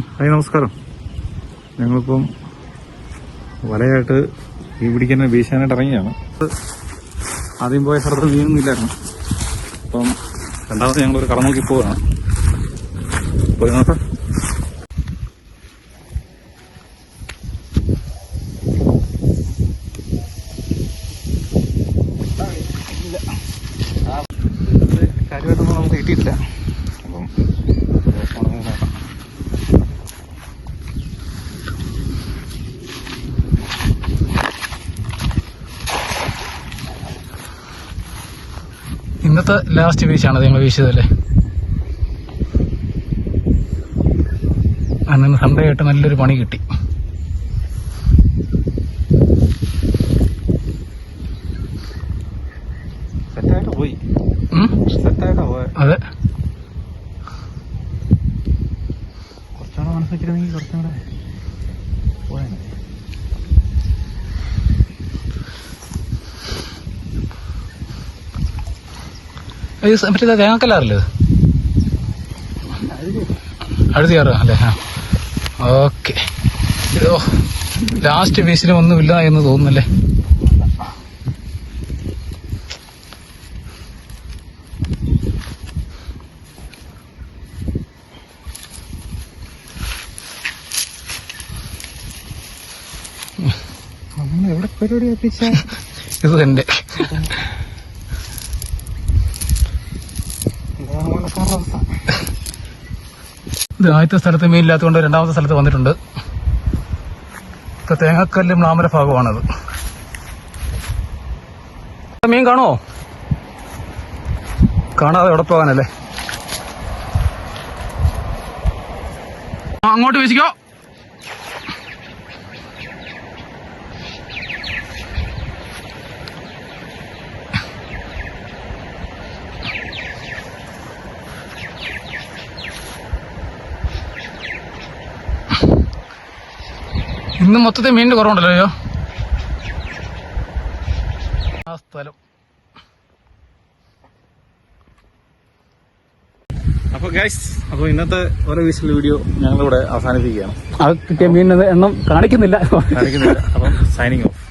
Hi നമസ്കാരം. ഞങ്ങളിപ്പം വലയായിട്ട് ഈ പിടിക്കുന്ന വീശാനായിട്ട് ഇറങ്ങിയാണ്. ആദ്യം പോയ സ്ഥലത്ത് മീനൊന്നുമില്ലായിരുന്നു അപ്പം രണ്ടാമത് ഞങ്ങളൊരു കട നോക്കി പോവുകയാണ്. പോയി നോക്കാം. കാര്യമായിട്ടൊന്നും നമുക്ക് കിട്ടിയിട്ടില്ല. അപ്പം ഇന്നത്തെ ലാസ്റ്റ് വീശാണ് ഞങ്ങൾ വീശിയതല്ലേ? അന്ന് സൺഡേ ആയിട്ട് നല്ലൊരു പണി കിട്ടി. പോയി. അതെ. കുറച്ചുകൂടെ മനസ്സിലാക്കിയിരുന്നെങ്കിൽ കുറച്ചുകൂടെ പോയേനെ. മറ്റേ തേങ്ങക്കല്ലാറില്ല അഴുതി കയറുക അല്ലേ? ആ. ഓക്കെ. ഓ ലാസ്റ്റ് വീശിലും ഒന്നുമില്ല എന്ന് തോന്നുന്നല്ലേ? ഇത് തന്നെ. ഇത് ആദ്യത്തെ സ്ഥലത്ത് മീൻ ഇല്ലാത്തതുകൊണ്ട് രണ്ടാമത്തെ സ്ഥലത്ത് വന്നിട്ടുണ്ട്. ഇപ്പൊ തേങ്ങക്കല്ലും മ്ലാമര ഭാഗമാണത്. മീൻ കാണോ കാണാതെ എവിടെ പോകാനല്ലേ? അങ്ങോട്ട് വീശിക്കോ. ഇന്ന് മൊത്തത്തിൽ മീനിന്റെ കുറവുണ്ടല്ലോ അയ്യോ. ആ സ്ഥലം. അപ്പൊ ഗൈസ് അപ്പൊ ഇന്നത്തെ ഓരോ വീസിൽ വീഡിയോ ഞങ്ങളിവിടെ അവസാനിപ്പിക്കുകയാണ്. അത് കിട്ടിയ മീൻ എണ്ണം കാണിക്കുന്നില്ല. കാണിക്കുന്നില്ല. അപ്പം സൈനിങ് ഓഫ്